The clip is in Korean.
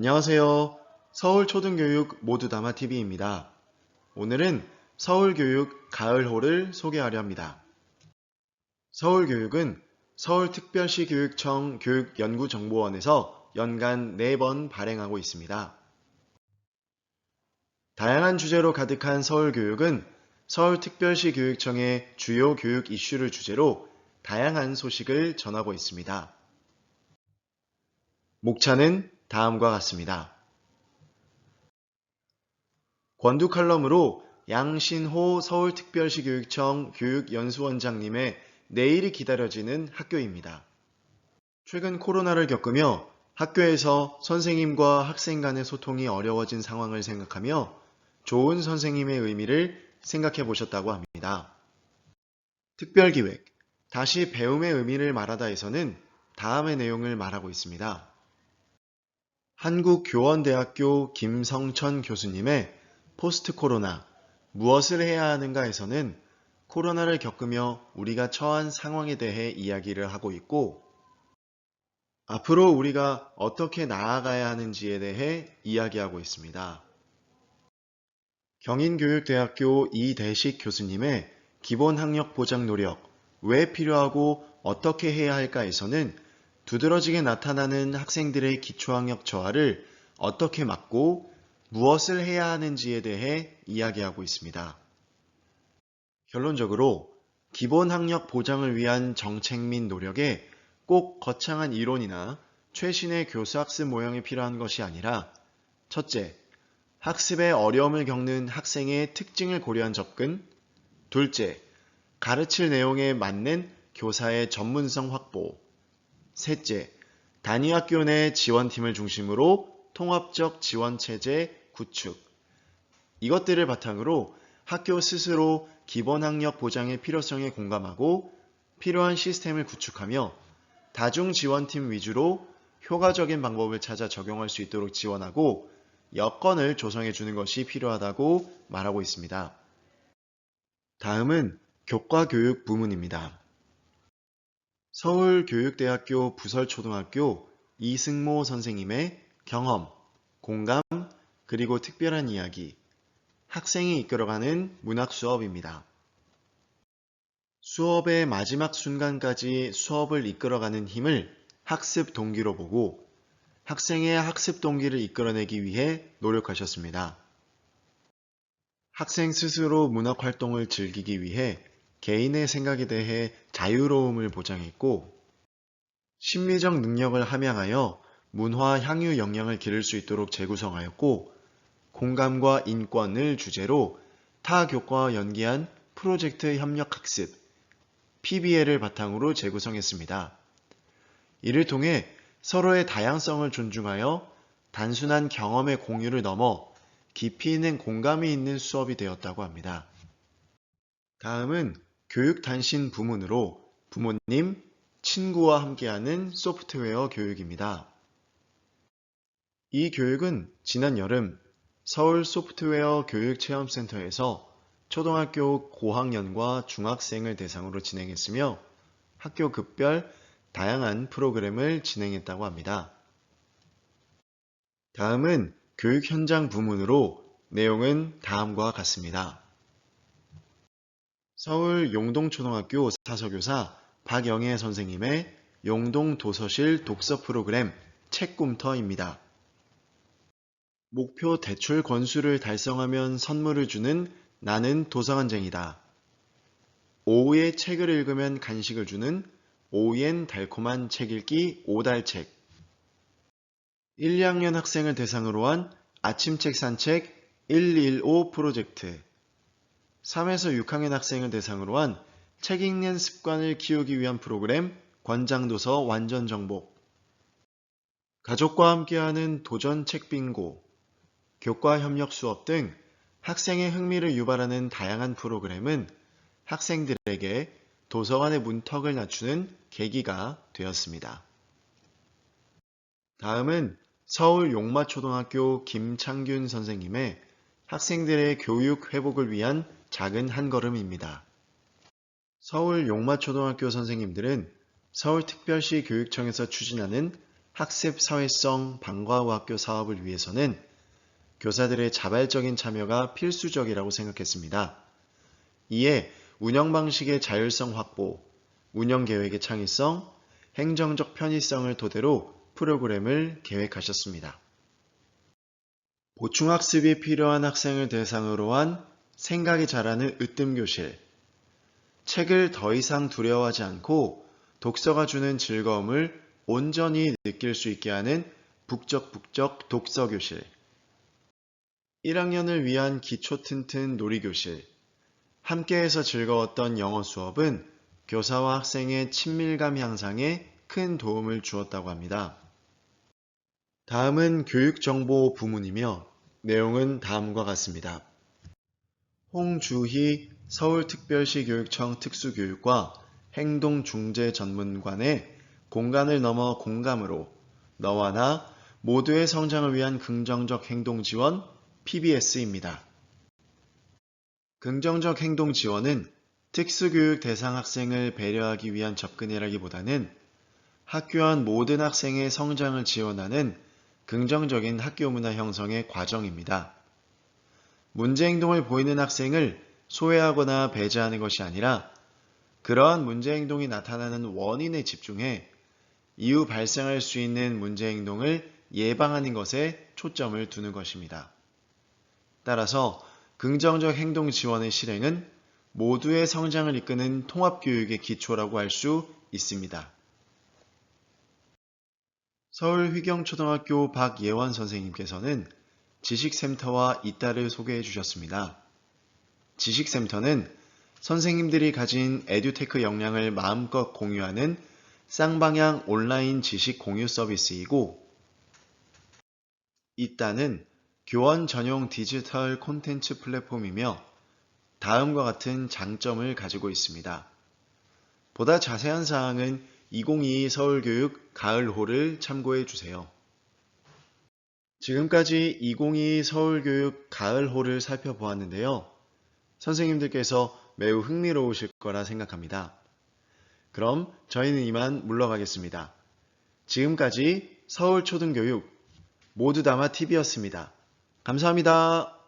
안녕하세요. 서울초등교육 모두 담아 TV입니다. 오늘은 서울교육 가을호를 소개하려 합니다. 서울교육은 서울특별시 교육청 교육연구정보원에서 연간 4번 발행하고 있습니다. 다양한 주제로 가득한 서울교육은 서울특별시 교육청의 주요 교육 이슈를 주제로 다양한 소식을 전하고 있습니다. 목차는 다음과 같습니다. 권두 칼럼으로 양신호 서울특별시 교육청 교육연수원장님의 내일이 기다려지는 학교입니다. 최근 코로나를 겪으며 학교에서 선생님과 학생 간의 소통이 어려워진 상황을 생각하며 좋은 선생님의 의미를 생각해 보셨다고 합니다. 특별기획, 다시 배움의 의미를 말하다에서는 다음의 내용을 말하고 있습니다. 한국교원대학교 김성천 교수님의 포스트 코로나, 무엇을 해야 하는가에서는 코로나를 겪으며 우리가 처한 상황에 대해 이야기를 하고 있고, 앞으로 우리가 어떻게 나아가야 하는지에 대해 이야기하고 있습니다. 경인교육대학교 이대식 교수님의 기본 학력 보장 노력, 왜 필요하고 어떻게 해야 할까에서는 두드러지게 나타나는 학생들의 기초학력 저하를 어떻게 막고 무엇을 해야 하는지에 대해 이야기하고 있습니다. 결론적으로 기본 학력 보장을 위한 정책 및 노력에 꼭 거창한 이론이나 최신의 교수학습 모형이 필요한 것이 아니라 첫째, 학습에 어려움을 겪는 학생의 특징을 고려한 접근 둘째, 가르칠 내용에 맞는 교사의 전문성 확보 셋째, 단위 학교 내 지원팀을 중심으로 통합적 지원 체제 구축 이것들을 바탕으로 학교 스스로 기본 학력 보장의 필요성에 공감하고 필요한 시스템을 구축하며 다중 지원팀 위주로 효과적인 방법을 찾아 적용할 수 있도록 지원하고 여건을 조성해 주는 것이 필요하다고 말하고 있습니다. 다음은 교과교육 부문입니다. 서울교육대학교 부설초등학교 이승모 선생님의 경험, 공감, 그리고 특별한 이야기, 학생이 이끌어가는 문학 수업입니다. 수업의 마지막 순간까지 수업을 이끌어가는 힘을 학습 동기로 보고 학생의 학습 동기를 이끌어내기 위해 노력하셨습니다. 학생 스스로 문학 활동을 즐기기 위해 개인의 생각에 대해 자유로움을 보장했고 심리적 능력을 함양하여 문화 향유 역량을 기를 수 있도록 재구성하였고 공감과 인권을 주제로 타 교과와 연계한 프로젝트 협력 학습 PBL을 바탕으로 재구성했습니다. 이를 통해 서로의 다양성을 존중하여 단순한 경험의 공유를 넘어 깊이 있는 공감이 있는 수업이 되었다고 합니다. 다음은 교육 단신 부문으로 부모님, 친구와 함께하는 소프트웨어 교육입니다. 이 교육은 지난 여름 서울 소프트웨어 교육체험센터에서 초등학교 고학년과 중학생을 대상으로 진행했으며 학교 급별 다양한 프로그램을 진행했다고 합니다. 다음은 교육 현장 부문으로 내용은 다음과 같습니다. 서울 용동초등학교 사서교사 박영애 선생님의 용동 도서실 독서 프로그램 책꿈터입니다. 목표 대출 권수를 달성하면 선물을 주는 나는 도서관쟁이다. 오후에 책을 읽으면 간식을 주는 오이엔 달콤한 책 읽기 오달책 1, 2학년 학생을 대상으로 한 아침책 산책 115 프로젝트 3에서 6학년 학생을 대상으로 한 책 읽는 습관을 키우기 위한 프로그램 권장도서 완전 정복 가족과 함께하는 도전 책 빙고 교과 협력 수업 등 학생의 흥미를 유발하는 다양한 프로그램은 학생들에게 도서관의 문턱을 낮추는 계기가 되었습니다. 다음은 서울 용마초등학교 김창균 선생님의 학생들의 교육 회복을 위한 작은 한 걸음입니다. 서울 용마초등학교 선생님들은 서울특별시 교육청에서 추진하는 학습 사회성 방과후 학교 사업을 위해서는 교사들의 자발적인 참여가 필수적이라고 생각했습니다. 이에 운영 방식의 자율성 확보, 운영 계획의 창의성, 행정적 편의성을 토대로 프로그램을 계획하셨습니다. 보충학습이 필요한 학생을 대상으로 한 생각이 자라는 으뜸교실. 책을 더 이상 두려워하지 않고 독서가 주는 즐거움을 온전히 느낄 수 있게 하는 북적북적 독서교실. 1학년을 위한 기초 튼튼 놀이교실. 함께해서 즐거웠던 영어 수업은 교사와 학생의 친밀감 향상에 큰 도움을 주었다고 합니다. 다음은 교육정보 부문이며 내용은 다음과 같습니다. 홍주희 서울특별시 교육청 특수교육과 행동중재 전문관의 공간을 넘어 공감으로 너와 나 모두의 성장을 위한 긍정적 행동 지원 PBS입니다. 긍정적 행동 지원은 특수교육 대상 학생을 배려하기 위한 접근이라기보다는 학교 안 모든 학생의 성장을 지원하는 긍정적인 학교 문화 형성의 과정입니다. 문제 행동을 보이는 학생을 소외하거나 배제하는 것이 아니라 그러한 문제 행동이 나타나는 원인에 집중해 이후 발생할 수 있는 문제 행동을 예방하는 것에 초점을 두는 것입니다. 따라서 긍정적 행동 지원의 실행은 모두의 성장을 이끄는 통합교육의 기초라고 할 수 있습니다. 서울 휘경초등학교 박예원 선생님께서는 지식센터와 이따를 소개해 주셨습니다. 지식센터는 선생님들이 가진 에듀테크 역량을 마음껏 공유하는 쌍방향 온라인 지식 공유 서비스이고, 이따는 교원 전용 디지털 콘텐츠 플랫폼이며 다음과 같은 장점을 가지고 있습니다. 보다 자세한 사항은 2022 서울교육 가을호를 참고해 주세요. 지금까지 2022 서울교육 가을호를 살펴보았는데요. 선생님들께서 매우 흥미로우실 거라 생각합니다. 그럼 저희는 이만 물러가겠습니다. 지금까지 서울초등교육 모두 담아 TV였습니다. 감사합니다.